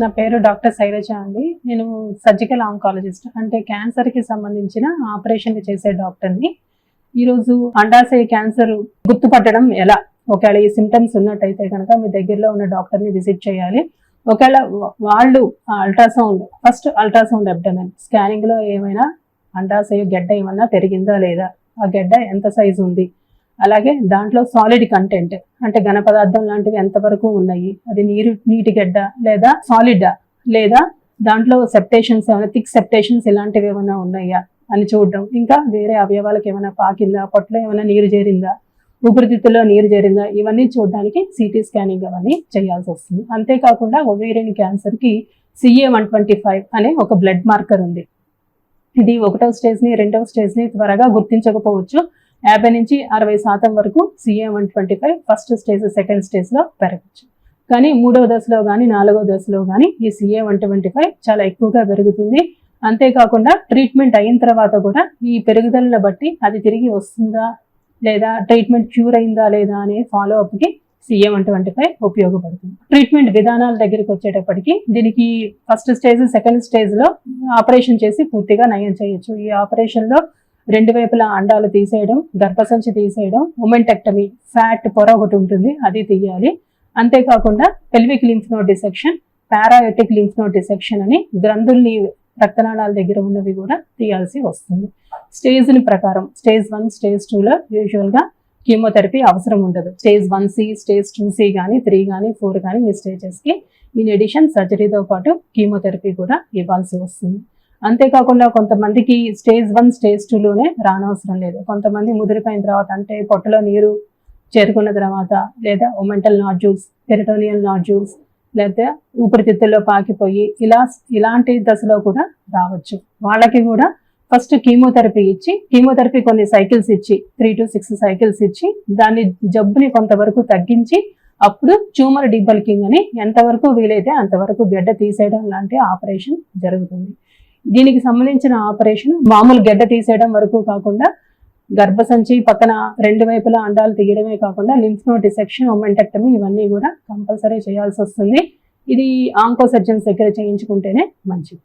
నా పేరు డాక్టర్ శైలజ అండి. నేను సర్జికల్ ఆంకాలజిస్ట్ అంటే క్యాన్సర్కి సంబంధించిన ఆపరేషన్లు చేసే డాక్టర్ని ఈరోజు అండాశయ క్యాన్సర్ గుర్తుపట్టడం ఎలా? ఒకవేళ ఈ సిమ్టమ్స్ ఉన్నట్టయితే కనుక మీ దగ్గరలో ఉన్న డాక్టర్ని విజిట్ చేయాలి. ఒకవేళ వాళ్ళు అల్ట్రాసౌండ్ ఫస్ట్ అల్ట్రాసౌండ్ అబ్డమెన్ స్కానింగ్లో ఏమైనా అండాశయ గెడ్డ ఏమన్నా పెరిగిందా లేదా? ఆ గెడ్డ ఎంత సైజు ఉంది? అలాగే దాంట్లో సాలిడ్ కంటెంట్ అంటే ఘన పదార్థం లాంటివి ఎంతవరకు ఉన్నాయి? అది నీరు నీటి గడ్డ లేదా సాలిడా లేదా దాంట్లో సెప్టేషన్స్ ఏమైనా థిక్ సెప్టేషన్స్ ఇలాంటివి ఏమైనా ఉన్నాయా అని చూడడం. ఇంకా వేరే అవయవాలకు ఏమైనా పాకిందా? పొట్టలో ఏమైనా నీరు చేరిందా? ఊపిరితిత్తుల్లో నీరు చేరిందా? ఇవన్నీ చూడడానికి సిటీ స్కానింగ్ అవన్నీ చేయాల్సి వస్తుంది. అంతేకాకుండా ఒవేరియన్ క్యాన్సర్కి సిఏ వన్ ట్వంటీ ఫైవ్ అనే ఒక బ్లడ్ మార్కర్ ఉంది. ఇది ఒకటో స్టేజ్ని రెండవ స్టేజ్ని త్వరగా గుర్తించకపోవచ్చు. యాభై నుంచి అరవై శాతం వరకు CA one twenty five first stage second స్టేజ్లో పెరగచ్చు. కానీ మూడవ దశలో కానీ నాలుగవ దశలో కానీ ఈ సిఏ వన్ ట్వంటీ ఫైవ్ చాలా ఎక్కువగా పెరుగుతుంది. అంతేకాకుండా ట్రీట్మెంట్ అయిన తర్వాత కూడా ఈ పెరుగుదలను బట్టి అది తిరిగి వస్తుందా లేదా ట్రీట్మెంట్ క్యూర్ అయిందా లేదా అనే ఫాలో అప్కి సిఏ వన్ ట్వంటీ ఫైవ్ ఉపయోగపడుతుంది. ట్రీట్మెంట్ విధానాల దగ్గరికి వచ్చేటప్పటికి దీనికి ఫస్ట్ స్టేజ్ సెకండ్ స్టేజ్లో ఆపరేషన్ చేసి పూర్తిగా నయం చేయొచ్చు. ఈ ఆపరేషన్లో రెండు వైపులా అండాలు తీసేయడం గర్భసంచి తీసేయడం ఉమెంటెక్టమీ ఫ్యాట్ పొర ఒకటి ఉంటుంది అది తీయాలి. అంతేకాకుండా pelvic lymph node dissection paraaortic lymph node dissection అని గ్రంథుల్ని రక్తనాళాల దగ్గర ఉన్నవి కూడా తీయాల్సి వస్తుంది. స్టేజ్ని ప్రకారం స్టేజ్ వన్ స్టేజ్ టూలో యూజువల్గా కీమోథెరపీ అవసరం ఉండదు. Stage one C stage two C కానీ త్రీ కానీ ఫోర్ కానీ ఈ స్టేజెస్కి ఇన్ ఎడిషన్ సర్జరీతో పాటు కీమోథెరపీ కూడా ఇవ్వాల్సి వస్తుంది. అంతేకాకుండా కొంతమందికి స్టేజ్ వన్ స్టేజ్ టూలోనే రానవసరం లేదు. కొంతమంది ముదిరిపోయిన తర్వాత అంటే పొట్టలో నీరు చేరుకున్న తర్వాత లేదా ఒమెంటల్ నాడ్యూల్స్ పెరిటోనియల్ నాడ్యూల్స్ లేదా ఊపిరితిత్తుల్లో పాకిపోయి ఇలా ఇలాంటి దశలో కూడా రావచ్చు. వాళ్ళకి కూడా ఫస్ట్ కీమోథెరపీ ఇచ్చి కీమోథెరపీ కొన్ని సైకిల్స్ ఇచ్చి త్రీ టు సిక్స్ సైకిల్స్ ఇచ్చి దాన్ని జబ్బుని కొంతవరకు తగ్గించి అప్పుడు ట్యూమర్ డీబల్కింగ్ అని ఎంతవరకు వీలైతే అంతవరకు గడ్డ తీసేయడం లాంటి ఆపరేషన్ జరుగుతుంది. దీనికి సంబంధించిన ఆపరేషన్ మామూలు గడ్డ తీసేయడం వరకు కాకుండా గర్భసంచి పక్కన రెండు వైపులా అండాలు తీయడమే కాకుండా లింఫ్ నోట్ డిసెక్షన్ ఒమెంటెక్టమీ ఇవన్నీ కూడా కంపల్సరీ చేయాల్సి వస్తుంది. ఇది ఆంకో సర్జన్స్ దగ్గర చేయించుకుంటేనే మంచిది.